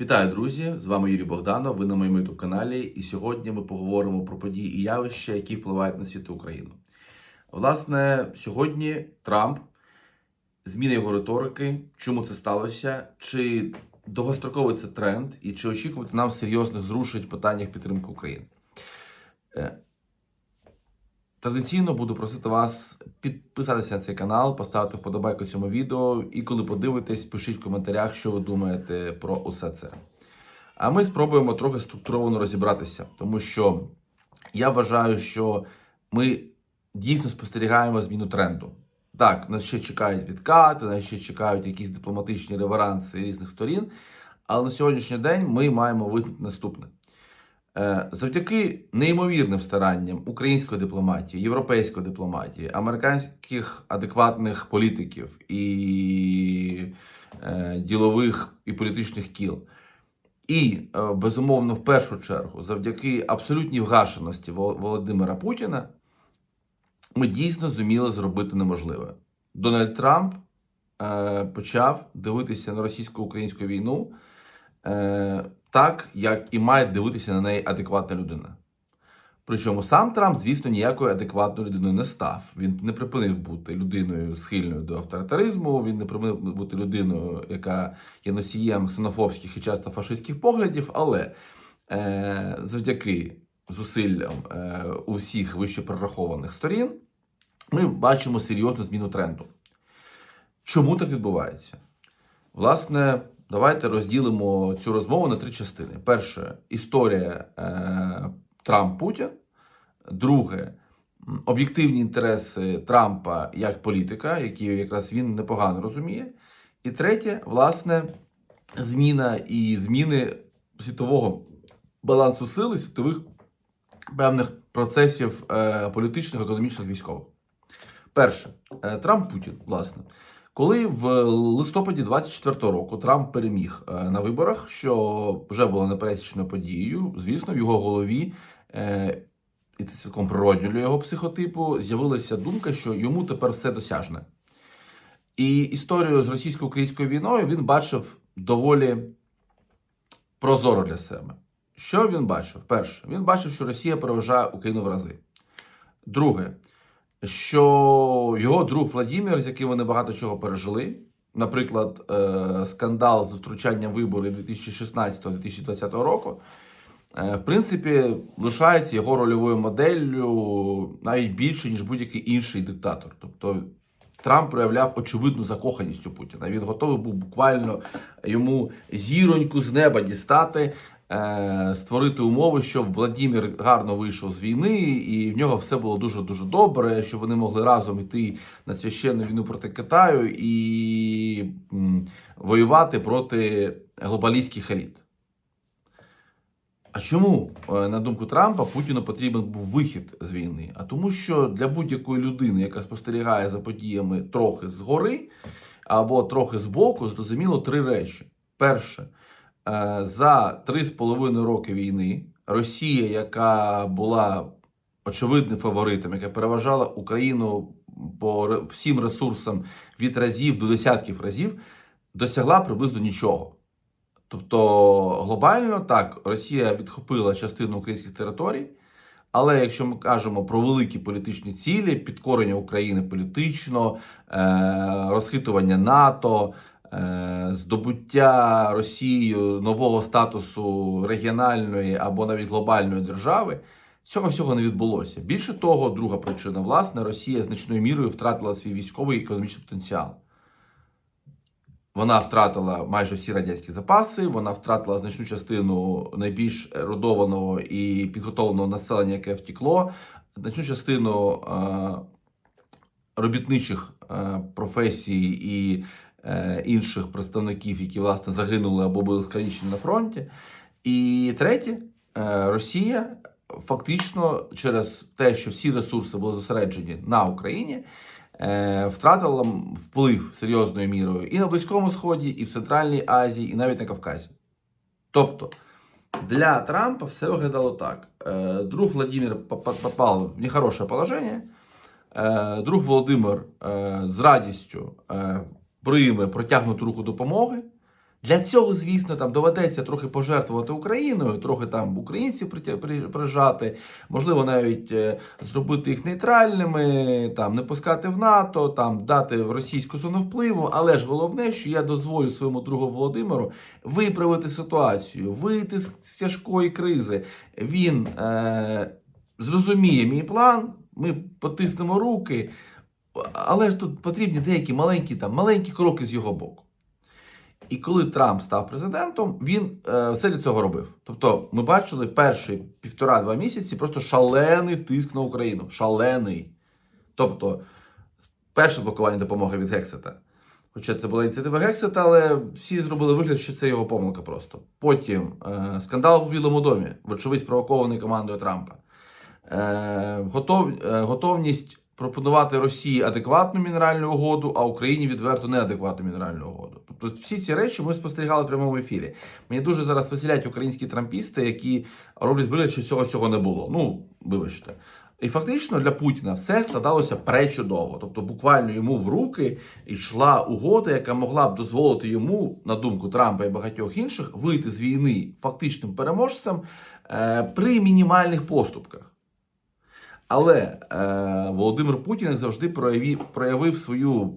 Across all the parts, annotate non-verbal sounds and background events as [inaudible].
Вітаю, друзі! З вами Юрій Богданов. Ви на моєму youtube каналі. І сьогодні ми поговоримо про події і явища, які впливають на світу Україну. Власне, сьогодні Трамп зміни його риторики. Чому це сталося? Чи довгостроковий це тренд, і чи очікувати нам серйозних зрушень в питаннях підтримки України? Традиційно буду просити вас підписатися на цей канал, поставити вподобайку цьому відео. І коли подивитесь, пишіть в коментарях, що ви думаєте про усе це. А ми спробуємо трохи структуровано розібратися, тому що я вважаю, що ми дійсно спостерігаємо зміну тренду. Так, нас ще чекають відкати, нас ще чекають якісь дипломатичні реверанси різних сторін. Але на сьогоднішній день ми маємо визнати наступне. Е, Завдяки неймовірним старанням української дипломатії, європейської дипломатії, американських адекватних політиків і е, ділових і політичних кіл, і е, безумовно, в першу чергу, завдяки абсолютній вгашеності Володимира Путіна, ми дійсно зуміли зробити неможливе. Дональд Трамп почав дивитися на російсько-українську війну так, як і має дивитися на неї адекватна людина. Причому сам Трамп, звісно, ніякою адекватною людиною не став. Він не припинив бути людиною схильною до авторитаризму, він не припинив бути людиною, яка є носієм ксенофобських і часто фашистських поглядів, але е, завдяки зусиллям е, усіх вище прорахованих сторін ми бачимо серйозну зміну тренду. Чому так відбувається? Власне, давайте розділимо цю розмову на три частини. Перше історія е, Трамп-Путін. Друге об'єктивні інтереси Трампа як політика, які якраз він непогано розуміє. І третє, власне, зміна і зміни світового балансу сили, світових певних процесів е, політичних, економічних, військових. Перше, е, Трамп Путін, власне. Коли в листопаді 24-го року Трамп переміг е, на виборах, що вже було непересічною подією, звісно, в його голові, е, і це цілком природньо для його психотипу, з'явилася думка, що йому тепер все досяжне. І історію з російсько-українською війною він бачив доволі прозоро для себе. Що він бачив? Перше, він бачив, що Росія переважає Україну в рази. Друге, що його друг Владімір, з яким вони багато чого пережили, наприклад, е, скандал з втручанням виборів 2016-2020 року, е, в принципі, лишається його рольовою моделлю навіть більше, ніж будь-який інший диктатор. Тобто Трамп проявляв очевидну закоханість у Путіна. Він готовий був буквально йому зіроньку з неба дістати, створити умови, щоб Владимир гарно вийшов з війни, і в нього все було дуже дуже добре, щоб вони могли разом йти на священну війну проти Китаю і воювати проти глобалістських еліт. А чому, е, на думку Трампа, Путіну потрібен був вихід з війни? А тому, що для будь-якої людини, яка спостерігає за подіями трохи згори або трохи збоку, зрозуміло три речі. Перше, е, за три з половиною роки війни Росія, яка була очевидним фаворитом, яка переважала Україну по всім ресурсам від разів до десятків разів, досягла приблизно нічого. Тобто глобально так, Росія відхопила частину українських територій, але якщо ми кажемо про великі політичні цілі, підкорення України політично, е, розхитування НАТО, е, здобуття Росією нового статусу регіональної або навіть глобальної держави, цього всього не відбулося. Більше того, друга причина, власне, Росія значною мірою втратила свій військовий і економічний потенціал. Вона втратила майже всі радянські запаси, вона втратила значну частину найбільш родованого і підготовленого населення, яке втекло, значну частину е, робітничих е, професій і е, інших представників, які власне загинули або були скалічені на фронті. І третє, е, Росія фактично через те, що всі ресурси були зосереджені на Україні, е, втратила вплив серйозною мірою і на Близькому Сході, і в Центральній Азії, і навіть на Кавказі. Тобто для Трампа все виглядало так: Е, друг Владимир по- по- попав в нехороше положення, е, друг Володимир е, з радістю е, прийме протягнуту руку допомоги. Для цього, звісно, там доведеться трохи пожертвувати Україною, трохи там українців прижати, можливо, навіть е, зробити їх нейтральними, там не пускати в НАТО, там дати в російську зону впливу. Але ж головне, що я дозволю своєму другу Володимиру виправити ситуацію, вийти з тяжкої кризи. Він е, зрозуміє мій план, ми потиснемо руки, але ж тут потрібні деякі маленькі там маленькі кроки з його боку. І коли Трамп став президентом, він е, все для цього робив. Тобто, ми бачили перші півтора-два місяці просто шалений тиск на Україну. Шалений. Тобто, перше блокування допомоги від Гексета. Хоча це була ініціатива Гексета, але всі зробили вигляд, що це його помилка просто. Потім е, скандал в Білому домі, вочевидь, спровокований командою Трампа. Е, готов, е, готовність пропонувати Росії адекватну мінеральну угоду, а Україні відверто неадекватну мінеральну угоду. Тобто всі ці речі ми спостерігали в прямому ефірі. Мені дуже зараз веселять українські трампісти, які роблять вигляд, що цього всього не було. Ну, вибачте. І фактично для Путіна все складалося пречудово. Тобто, буквально йому в руки йшла угода, яка могла б дозволити йому, на думку Трампа і багатьох інших, вийти з війни фактичним переможцем е, при мінімальних поступках. Але е, Володимир Путін завжди проявив, проявив свою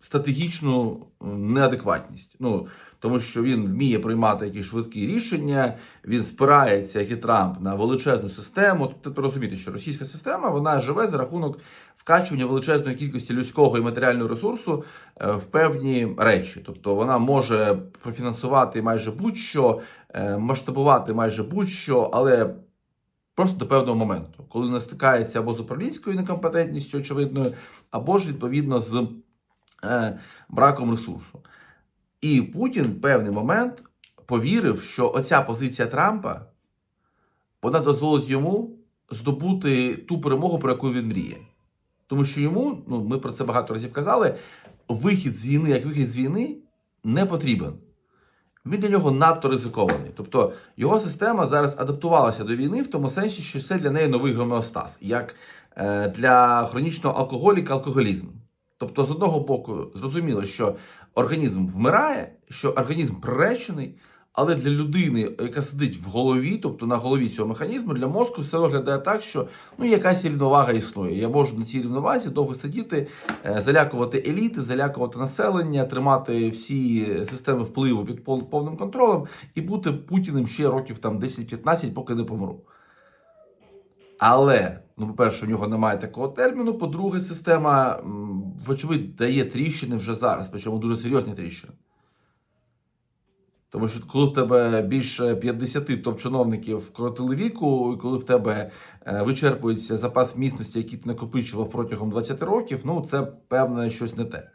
стратегічну е, неадекватність. Ну, тому що він вміє приймати якісь швидкі рішення, він спирається, як і Трамп, на величезну систему. Тобто розумієте, що російська система вона живе за рахунок вкачування величезної кількості людського і матеріального ресурсу е, в певні речі. Тобто вона може профінансувати майже будь-що, е, масштабувати майже будь-що, але Просто до певного моменту, коли не стикається або з управлінською некомпетентністю, очевидною, або ж відповідно з е, браком ресурсу. І Путін в певний момент повірив, що оця позиція Трампа вона дозволить йому здобути ту перемогу, про яку він мріє. Тому що йому, ну ми про це багато разів казали, вихід з війни, як вихід з війни, не потрібен. Він для нього надто ризикований. Тобто його система зараз адаптувалася до війни в тому сенсі, що це для неї новий гомеостаз, як е, для хронічного алкоголіка алкоголізм. Тобто, з одного боку, зрозуміло, що організм вмирає, що організм приречений, але для людини, яка сидить в голові, тобто на голові цього механізму, для мозку все виглядає так, що ну якась рівновага існує. Я можу на цій рівновазі довго сидіти, е, залякувати еліти, залякувати населення, тримати всі системи впливу під повним контролем і бути путіним ще років там 10-15, поки не помру. Але, ну, по-перше, у нього немає такого терміну. По-друге, система, вочевидь, дає тріщини вже зараз, причому дуже серйозні тріщини. Тому що коли в тебе більше 50 топ-чиновників вкоротили віку, і коли в тебе е, вичерпується запас міцності, який ти накопичував протягом 20 років, ну це певне щось не те.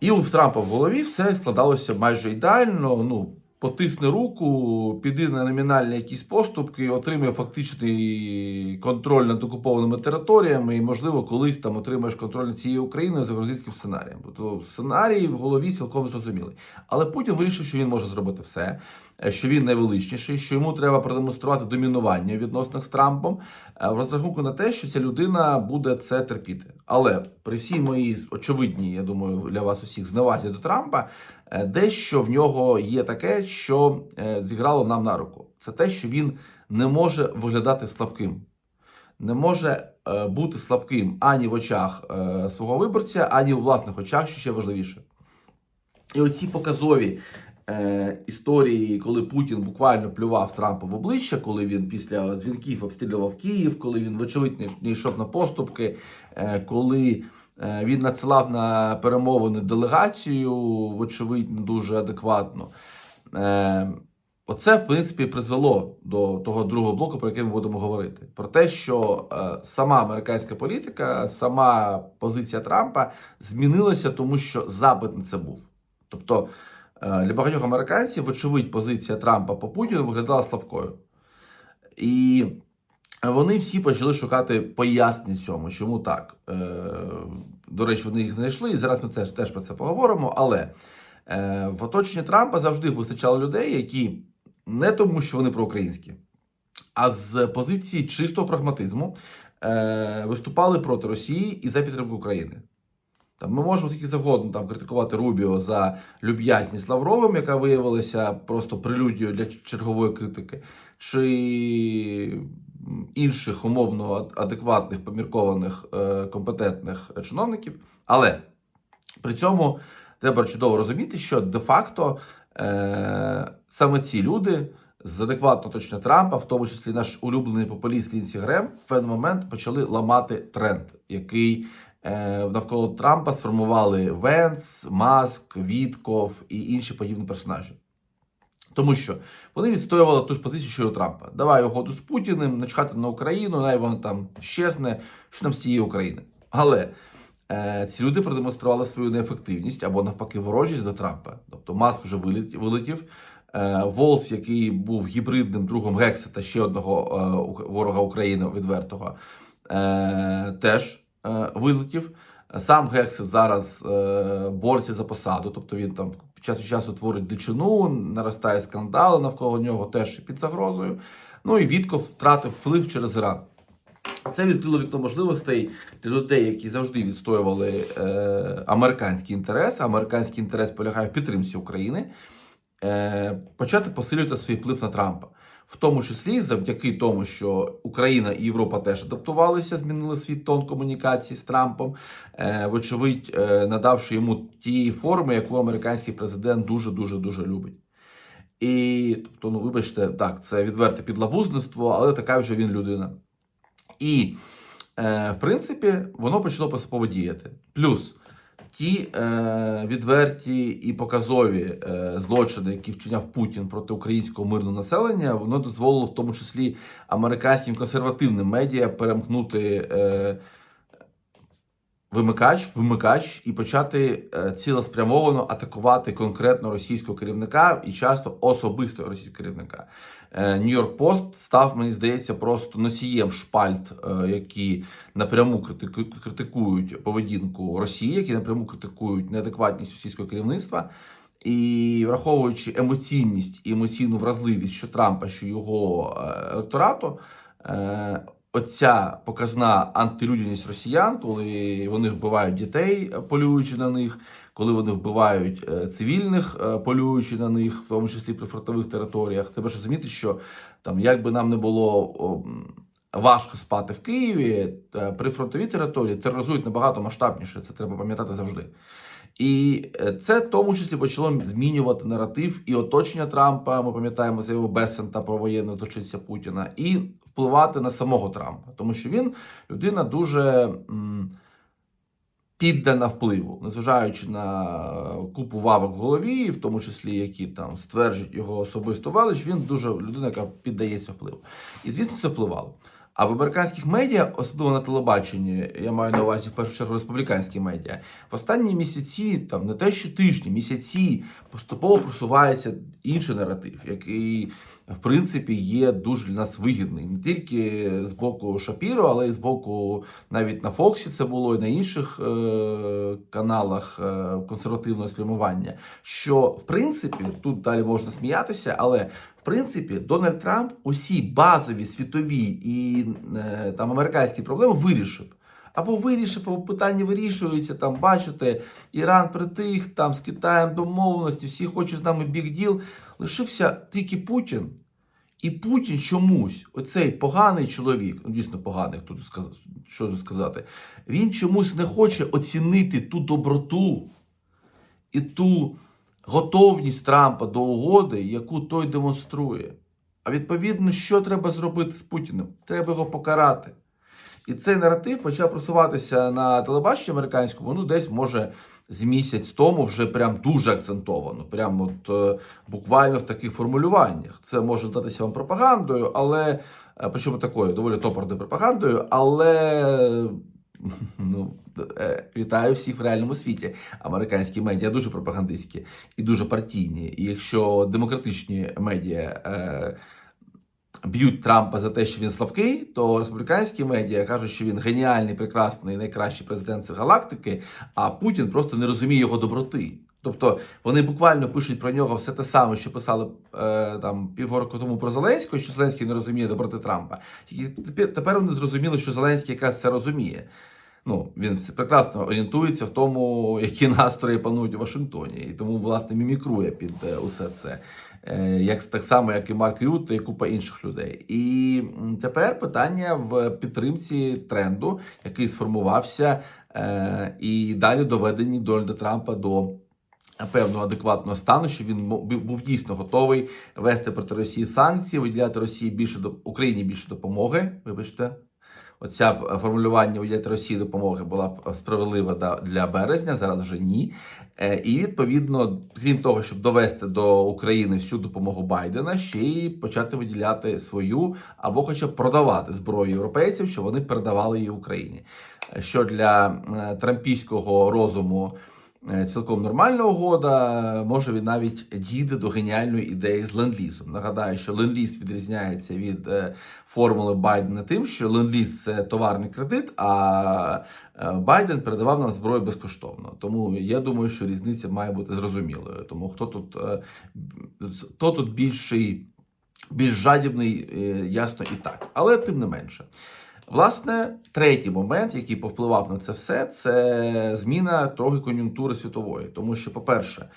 І у Трампа в голові все складалося майже ідеально. Ну, потисни руку, піди на номінальні якісь поступки, отримай фактичний контроль над окупованими територіями, і, можливо, колись там отримаєш контроль над цією Україною за грузинським сценарієм. Тобто сценарій в голові цілком зрозумілий. Але Путін вирішив, що він може зробити все, е, що він найвеличніший, що йому треба продемонструвати домінування у відносинах з Трампом, е, в розрахунку на те, що ця людина буде це терпіти. Але при всій моїй очевидній, я думаю, для вас усіх зневазі до Трампа, дещо в нього є таке, що е, зіграло нам на руку. Це те, що він не може виглядати слабким. Не може е, бути слабким ані в очах е, свого виборця, ані у власних очах, що ще важливіше. І оці показові е, історії, коли Путін буквально плював Трампа в обличчя, коли він після дзвінків обстрілював Київ, коли він, вочевидь, не- йшов на поступки, е, коли е, він надсилав на перемовини делегацію, вочевидь, не дуже адекватно. Е, Оце, в принципі, призвело до того другого блоку, про який ми будемо говорити. Про те, що е, сама американська політика, сама позиція Трампа змінилася, тому що запит на це був. Тобто е, для багатьох американців, вочевидь, позиція Трампа по Путіну виглядала слабкою. І вони всі почали шукати пояснення цьому, чому так. Е, До речі, вони їх знайшли, і зараз ми це теж про це поговоримо. Але е, в оточенні Трампа завжди вистачало людей, які не тому, що вони проукраїнські, а з позиції чистого прагматизму е, виступали проти Росії і за підтримку України. Там ми можемо скільки завгодно там критикувати Рубіо за люб'язність Лавровим, яка виявилася просто прелюдією для чергової критики, чи інших умовно адекватних, поміркованих, е, компетентних чиновників. Але при цьому треба чудово розуміти, що де-факто е, саме ці люди з адекватно точно Трампа, в тому числі наш улюблений популіст Лінсі Грем, в певний момент почали ламати тренд, який е, навколо Трампа сформували Венс, Маск, Вітков і інші подібні персонажі. Тому що вони відстоювали ту ж позицію, що й Трампа. Давай угоду з Путіним, начхати на Україну, най вона там щезне, що там з цієї України. Але е, ці люди продемонстрували свою неефективність або навпаки ворожість до Трампа. Тобто Маск вже вилетів, вилетів. Е, Волс, який був гібридним другом Гексета, ще одного е, ворога України відвертого, е, теж е, вилетів. Сам Гексет зараз е, бореться за посаду, тобто він там час від часу творить дичину, наростає скандали навколо нього теж під загрозою. Ну і Вітков втратив вплив через Іран. Це відкрило вікно можливостей для людей, які завжди відстоювали е, американський інтерес. Американський інтерес полягає в підтримці України. Е, почати посилювати свій вплив на Трампа, в тому числі завдяки тому, що Україна і Європа теж адаптувалися, змінили свій тон комунікації з Трампом, е, вочевидь, е, надавши йому тієї форми, яку американський президент дуже дуже дуже любить. І тобто, ну вибачте, так, це відверте підлабузництво, але така вже він людина. І, е, в принципі, воно почало поступово діяти. Плюс ті е, відверті і показові е, злочини, які вчиняв Путін проти українського мирного населення, воно дозволило в тому числі американським консервативним медіа перемкнути. Е, Вимикач, вимикач і почати е, цілеспрямовано атакувати конкретно російського керівника і часто особисто російського керівника. Нью-Йорк Пост став, мені здається, просто носієм шпальт, е, які напряму критику- критикують поведінку Росії, які напряму критикують неадекватність російського керівництва. І враховуючи емоційність і емоційну вразливість що Трампа, що його е, електорату, е, оця показна антилюдяність росіян, коли вони вбивають дітей, е, полюючи на них, коли вони вбивають е, цивільних, е, полюючи на них, в тому числі при фронтових територіях, треба ж розуміти, що там, як би нам не було. Важко спати в Києві при фронтовій території тероризують набагато масштабніше. Це треба пам'ятати завжди. І це в тому числі почало змінювати наратив і оточення Трампа. Ми пам'ятаємо заяву Бесента про воєнну злочинця Путіна, і впливати на самого Трампа, тому що він людина дуже піддана впливу, незважаючи на купу вавок в голові, в тому числі які там стверджують його особисту велич, він дуже людина, яка піддається впливу. І звісно, це впливало. А в американських медіа, особливо на телебаченні, я маю на увазі в першу чергу республіканські медіа, в останні місяці, там не те, що тижні, місяці поступово просувається інший наратив, який в принципі є дуже для нас вигідний не тільки з боку Шапіро, але й з боку навіть на Фоксі це було і на інших е- каналах е- консервативного спрямування. Що в принципі тут далі можна сміятися, але в принципі, Дональд Трамп усі базові світові і е, там американські проблеми вирішив. Або вирішив, або питання вирішуються. Там бачите, Іран притих, там з Китаєм домовленості, всі хочуть з нами біг діл. Лишився тільки Путін. І Путін чомусь, оцей поганий чоловік, ну дійсно поганий, тут сказати, що тут сказати, він чомусь не хоче оцінити ту доброту і ту готовність Трампа до угоди, яку той демонструє. А відповідно, що треба зробити з Путіним? Треба його покарати. І цей наратив почав просуватися на телебаченні американському, ну десь може з місяць тому вже прям дуже акцентовано. Прям от е, буквально в таких формулюваннях. Це може здатися вам пропагандою, але е, причому такою доволі топорною пропагандою, але [laughs] ну, вітаю всіх в реальному світі. Американські медіа дуже пропагандистські і дуже партійні. І якщо демократичні медіа. Е, Б'ють Трампа за те, що він слабкий, то республіканські медіа кажуть, що він геніальний, прекрасний, найкращий президент галактики, а Путін просто не розуміє його доброти. Тобто вони буквально пишуть про нього все те саме, що писали е, там півроку тому про Зеленського, що Зеленський не розуміє доброти Трампа. Тільки тепер вони зрозуміли, що Зеленський якраз це розуміє. Ну, він прекрасно орієнтується в тому, які настрої панують у Вашингтоні, і тому власне мімікрує під е, усе це, Е, як так само, як і Марк Рют і купа інших людей. І тепер питання в підтримці тренду, який сформувався, е, і далі доведені Дональда Трампа до. Певного адекватного стану, що він був дійсно готовий вести проти Росії санкції, виділяти Росії більше до Україні більше допомоги. Вибачте, оця е, формулювання виділяти Росії допомоги була б справедлива да- для березня. Зараз вже ні. Е, І відповідно, крім того, щоб довести до України всю допомогу Байдена, ще й почати виділяти свою або хоча б продавати зброю європейців, що вони передавали її Україні. Е, Що для е, трампійського розуму е, цілком нормальна угода, може він навіть дійде до геніальної ідеї з ленд-лізом. Нагадаю, що ленд-ліз відрізняється від е, формули Байдена тим, що ленд-ліз – це товарний кредит, а е, Байден передавав нам зброю безкоштовно. Тому я думаю, що різниця має бути зрозумілою. Тому хто тут, е, хто тут більший, більш жадібний, е, ясно і так. Але тим не менше. Власне, третій момент, який повпливав на це все, це зміна трохи кон'юнктури світової. Тому що, по-перше,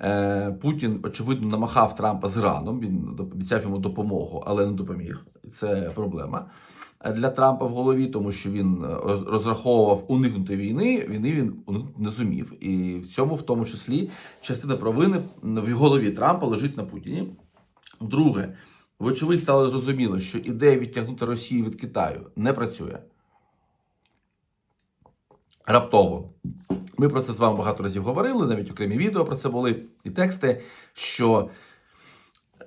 е, Путін очевидно намахав Трампа з Іраном. Він обіцяв йому допомогу, але не допоміг. Це проблема е, для Трампа в голові, тому що він е, розраховував уникнути війни. Війни він не зумів. І в цьому, в тому числі, частина провини в голові Трампа лежить на Путіні. Друге, вочевидь стало зрозуміло, що ідея відтягнути Росію від Китаю не працює. Раптово. Ми про це з вами багато разів говорили, навіть окремі відео про це були і тексти. Що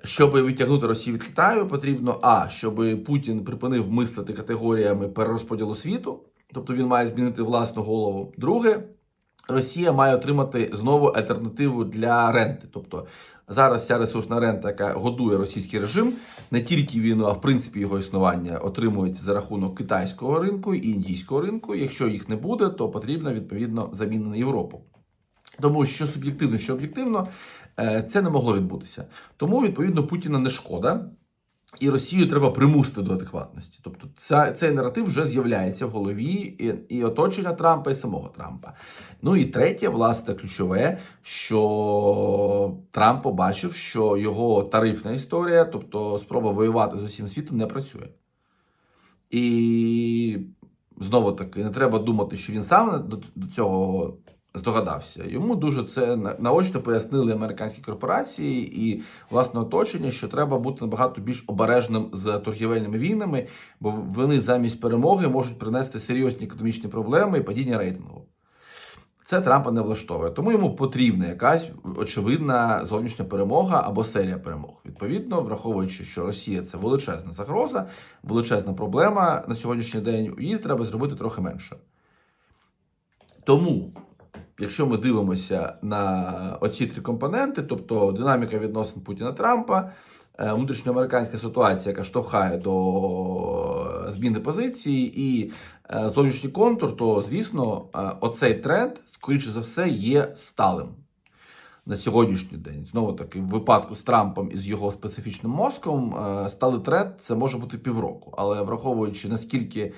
щоб відтягнути Росію від Китаю, потрібно а, щоб Путін припинив мислити категоріями перерозподілу світу, тобто він має змінити власну голову. Друге, Росія має отримати знову альтернативу для ренти. Тобто зараз ця ресурсна рента, яка годує російський режим, не тільки він, а в принципі його існування отримується за рахунок китайського ринку і індійського ринку. Якщо їх не буде, то потрібна відповідно заміна на Європу. Тому що суб'єктивно, що об'єктивно, е, це не могло відбутися. Тому, відповідно, Путіна не шкода, і Росію треба примусити до адекватності. Тобто, ця, цей наратив вже з'являється в голові і, і оточення Трампа, і самого Трампа. Ну і третє, власне, ключове, що Трамп побачив, що його тарифна історія, тобто спроба воювати з усім світом, не працює. І знову таки, не треба думати, що він сам до, до цього здогадався. Йому дуже це наочно пояснили американські корпорації і власне оточення, що треба бути набагато більш обережним з торгівельними війнами, бо вони замість перемоги можуть принести серйозні економічні проблеми і падіння рейтингу. Це Трампа не влаштовує, тому йому потрібна якась очевидна зовнішня перемога або серія перемог. Відповідно, враховуючи, що Росія це величезна загроза, величезна проблема на сьогоднішній день, її треба зробити трохи менше. Тому, якщо ми дивимося на оці три компоненти, тобто динаміка відносин Путіна Трампа, е, внутрішньоамериканська ситуація, яка штовхає до зміни позиції, і е, зовнішній контур, то звісно, е, оцей тренд, скоріше за все, є сталим. На сьогоднішній день, знову таки, в випадку з Трампом і з його специфічним мозком, е, сталий тренд це може бути півроку. Але враховуючи наскільки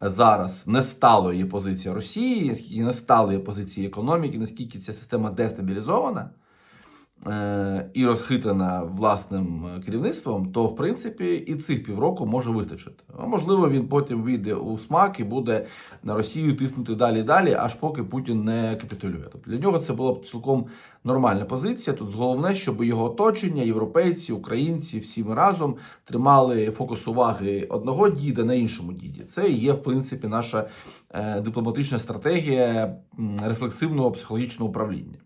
зараз не стало є позиція Росії, наскільки не стало є позиція економіки, наскільки ця система дестабілізована і розхитана власним е, керівництвом, то в принципі і цих півроку може вистачити. Можливо, він потім вийде у смак і буде на Росію тиснути далі далі, аж поки Путін не капітулює. Тобто для нього це була б цілком нормальна позиція. Тут головне, щоб його оточення, європейці, українці, всі ми разом тримали фокус уваги одного діда на іншому діді. Це є, в принципі, наша е, дипломатична стратегія рефлексивного психологічного управління.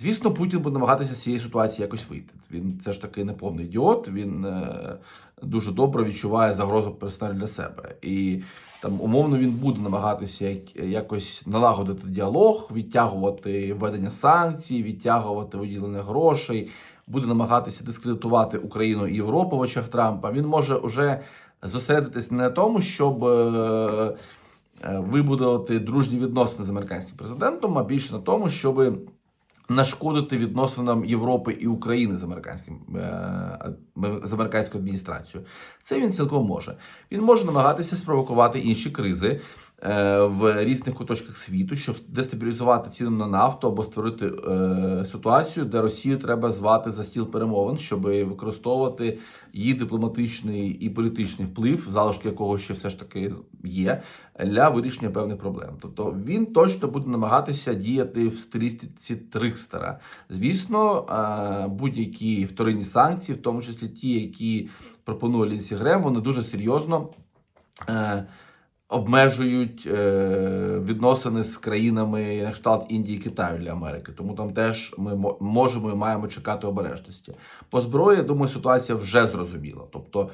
Звісно, Путін буде намагатися з цієї ситуації якось вийти. Він це ж таки не повний ідіот. Він е, дуже добре відчуває загрозу персонально для себе. І там умовно він буде намагатися як- якось налагодити діалог, відтягувати введення санкцій, відтягувати виділення грошей, буде намагатися дискредитувати Україну і Європу в очах Трампа. Він може вже зосередитись не на тому, щоб. е, е, Вибудувати дружні відносини з американським президентом, а більше на тому, щоб нашкодити відносинам Європи і України з американським е, з американською адміністрацією. Це він цілком може. Він може намагатися спровокувати інші кризи. Е, в різних куточках світу, щоб дестабілізувати ціну на нафту або створити е, ситуацію, де Росію треба звати за стіл перемовин, щоб використовувати її дипломатичний і політичний вплив, залишки якого ще все ж таки є, для вирішення певних проблем. Тобто він точно буде намагатися діяти в стилістиці Трикстера. Звісно, е, будь-які вторинні санкції, в тому числі ті, які пропонує Лінсі Грем, вони дуже серйозно. Обмежують е, відносини з країнами на кшталт Індії Китаю для Америки. Тому там теж ми можемо і маємо чекати обережності. По зброї, я думаю, ситуація вже зрозуміла. Тобто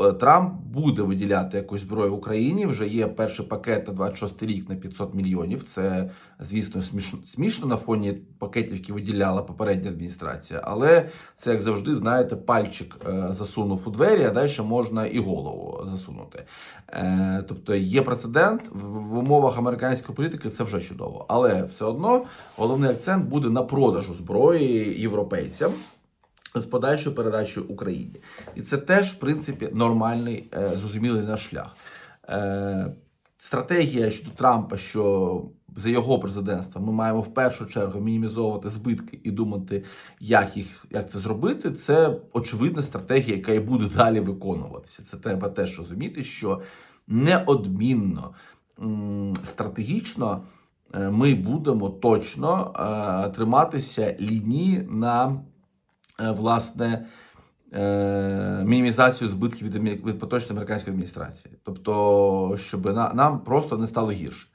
е, Трамп буде виділяти якусь зброю Україні. Вже є перший пакет на 26 рік на 500 мільйонів. Це, звісно, смішно, на фоні пакетів, які виділяла попередня адміністрація. Але це, як завжди, знаєте, пальчик е, засунув у двері, а далі можна і голову засунути. Е, тобто є прецедент в, умовах американської політики, це вже чудово. Але все одно головний акцент буде на продажу зброї європейцям з подальшою передачею Україні. І це теж, в принципі, нормальний, е, зрозумілий наш шлях. Стратегія щодо Трампа, що за його президентства ми маємо в першу чергу мінімізовувати збитки і думати, як їх як це зробити. Це очевидна стратегія, яка і буде далі виконуватися. Це треба теж розуміти, що неодмінно стратегічно е, ми будемо точно е, триматися лінії на е, власне. Мінімізацію збитків від, від поточної американської адміністрації, тобто, щоб на, нам просто не стало гірше.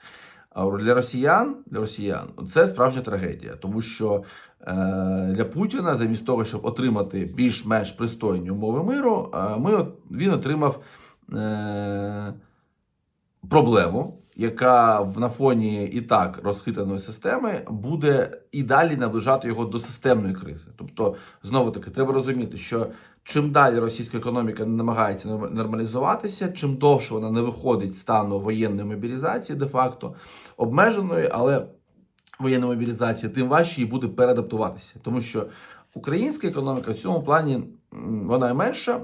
Для росіян, для росіян це справжня трагедія, тому що е, для Путіна, замість того, щоб отримати більш-менш пристойні умови миру, е, ми, він отримав е, проблему, яка на фоні і так розхитаної системи буде і далі наближати його до системної кризи. Тобто, знову таки, треба розуміти, що чим далі російська економіка намагається нормалізуватися, чим довше вона не виходить з стану воєнної мобілізації, де-факто обмеженої, але воєнної мобілізації, тим важче їй буде переадаптуватися, тому що українська економіка в цьому плані вона менша.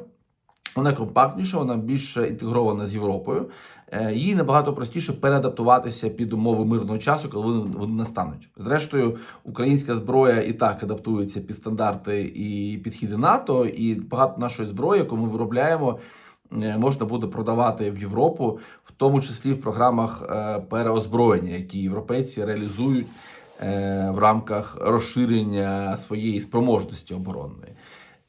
Вона компактніша, вона більше інтегрована з Європою. Е, Їй набагато простіше переадаптуватися під умови мирного часу, коли вони, вони настануть. Зрештою, українська зброя і так адаптується під стандарти і підхіди НАТО, і багато нашої зброї, яку ми виробляємо, е, можна буде продавати в Європу, в тому числі в програмах е, переозброєння, які європейці реалізують в рамках розширення своєї спроможності оборонної.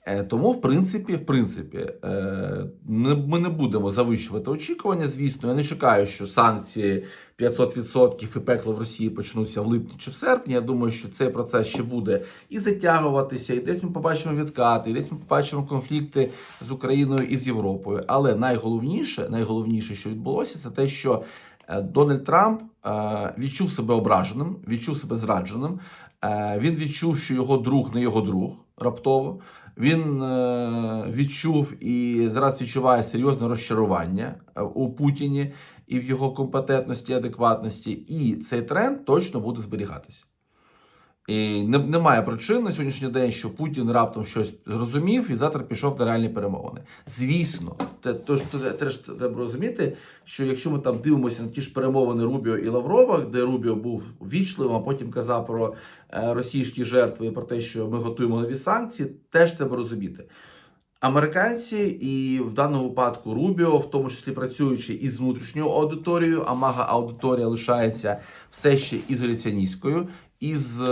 Е, Тому, в принципі, в принципі, е, ми не будемо завищувати очікування. Звісно, я не чекаю, що санкції 500% і пекло в Росії почнуться в липні чи в серпні. Я думаю, що цей процес ще буде і затягуватися, і десь ми побачимо відкати, і десь ми побачимо конфлікти з Україною і з Європою. Але найголовніше, найголовніше, що відбулося, це те, що е, Дональд Трамп відчув себе ображеним, відчув себе зрадженим. Він відчув, що його друг не його друг раптово. Він е, відчув і зараз відчуває серйозне розчарування е, у Путіні і в його компетентності, адекватності. І цей тренд точно буде зберігатися. І немає причин на сьогоднішній день, що Путін раптом щось зрозумів і завтра пішов на реальні перемовини. Звісно, те, то, ж- теж треба розуміти, що якщо ми там дивимося на ті ж перемовини Рубіо і Лаврова, де Рубіо був вічливим, а потім казав про е, російські жертви і про те, що ми готуємо нові санкції, теж треба розуміти. Американці і в даному випадку Рубіо, в тому числі працюючи із внутрішньою аудиторією, а мага аудиторія лишається все ще ізоляціоністською, із,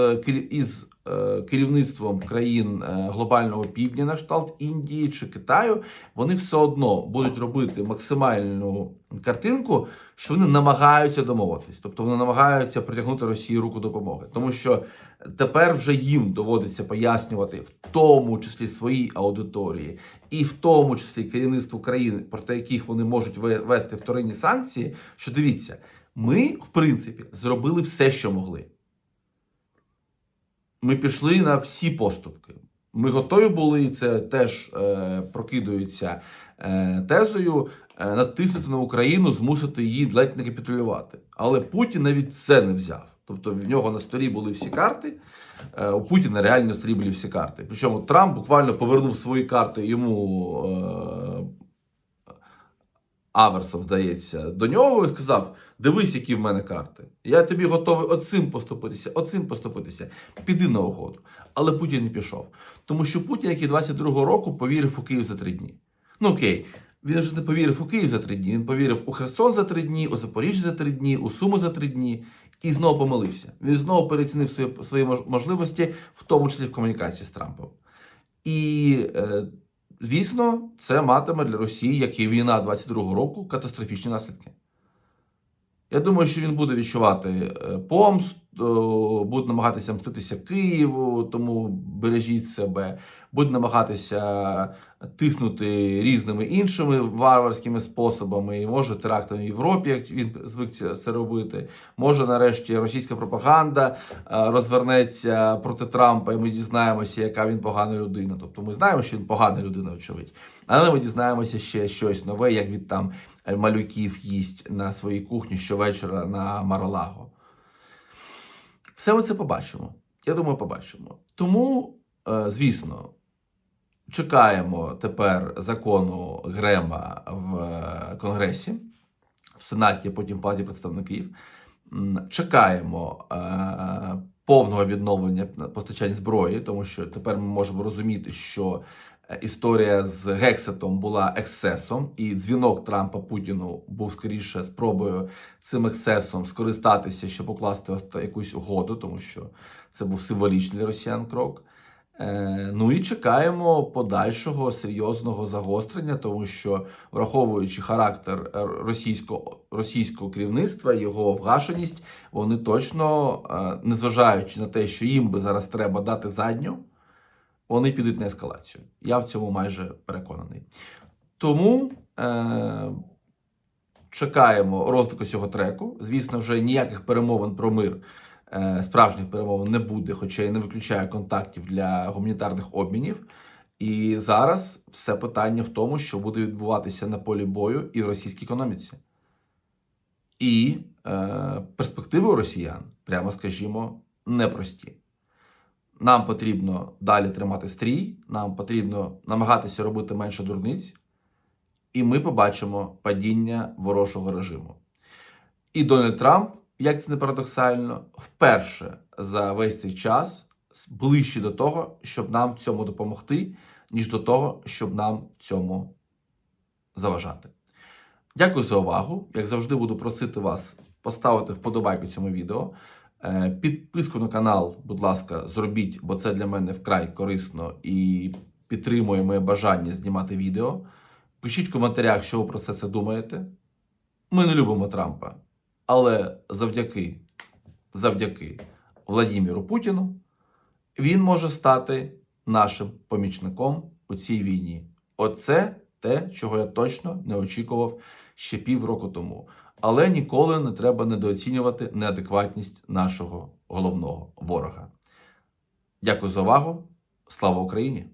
із е, керівництвом країн е, глобального півдня, на кшталт Індії чи Китаю, вони все одно будуть робити максимальну картинку, що вони намагаються домовитись, тобто вони намагаються притягнути Росії руку допомоги, тому що тепер вже їм доводиться пояснювати в тому числі своїй аудиторії, і в тому числі керівництву країн, проти яких вони можуть ве- вести вторинні санкції. Що дивіться, ми, в принципі, зробили все, що могли. Ми пішли на всі поступки. Ми готові були, і це теж е, прокидується е, тезою, е, натиснути на Україну, змусити її ледь не капітулювати. Але Путін навіть це не взяв. Тобто в нього на столі були всі карти. е, У Путіна реально на столі були всі карти. Причому Трамп буквально повернув свої карти йому е, Аверсом, здається, до нього і сказав: Дивись, які в мене карти. Я тобі готовий оцим поступитися, оцим поступитися. Піди на угоду. Але Путін не пішов. Тому що Путін, який 22-го року повірив у Київ за три дні. Ну окей, він вже не повірив у Київ за три дні. Він повірив у Херсон за три дні, у Запоріжжя за три дні, у Суми за три дні. І знову помилився. Він знову переоцінив свої, свої можливості, в тому числі в комунікації з Трампом. І, е, звісно, це матиме для Росії, як і війна 22-го року, катастрофічні наслідки. Я думаю, що він буде відчувати е, помст, е, буде намагатися мститися Києву, тому бережіть себе, буде намагатися тиснути різними іншими варварськими способами, і може терактами в Європі, як він звик це робити. Може, нарешті, російська пропаганда е, розвернеться проти Трампа, і ми дізнаємося, яка він погана людина. Тобто ми знаємо, що він погана людина, очевидь. Але ми дізнаємося ще щось нове, як він там е, малюків їсть на своїй кухні щовечора на Маралаго. Все ми це побачимо. Я думаю, побачимо. Тому, е, звісно, чекаємо тепер закону Грема в е, Конгресі, в Сенаті, потім в Палаті представників. Чекаємо е, повного відновлення постачань зброї, тому що тепер ми можемо розуміти, що е, історія з Гексетом була ексцесом, і дзвінок Трампа Путіну був скоріше спробою цим ексцесом скористатися, щоб укласти якусь угоду, тому що це був символічний для росіян крок. Е, Ну і чекаємо подальшого серйозного загострення, тому що враховуючи характер е, російського російського керівництва, його вгашеність, вони точно, е, незважаючи на те, що їм би зараз треба дати задню, вони підуть на ескалацію. Я в цьому майже переконаний. Тому е, чекаємо розвитку цього треку. Звісно, вже ніяких перемовин про мир, справжніх перемовин не буде, хоча і не виключає контактів для гуманітарних обмінів. І зараз все питання в тому, що буде відбуватися на полі бою і в російській економіці. І е, перспективи у росіян, прямо скажімо, непрості. Нам потрібно далі тримати стрій, нам потрібно намагатися робити менше дурниць, і ми побачимо падіння ворожого режиму. І Дональд Трамп, як це не парадоксально, вперше за весь цей час ближче до того, щоб нам цьому допомогти, ніж до того, щоб нам цьому заважати. Дякую за увагу. Як завжди, буду просити вас поставити вподобайку цьому відео. Е, Підписку на канал, будь ласка, зробіть, бо це для мене вкрай корисно і підтримує моє бажання знімати відео. Пишіть в коментарях, що ви про це думаєте. Ми не любимо Трампа, але завдяки, завдяки Владіміру Путіну він може стати нашим помічником у цій війні. Оце те, чого я точно не очікував ще півроку тому. Але ніколи не треба недооцінювати неадекватність нашого головного ворога. Дякую за увагу. Слава Україні!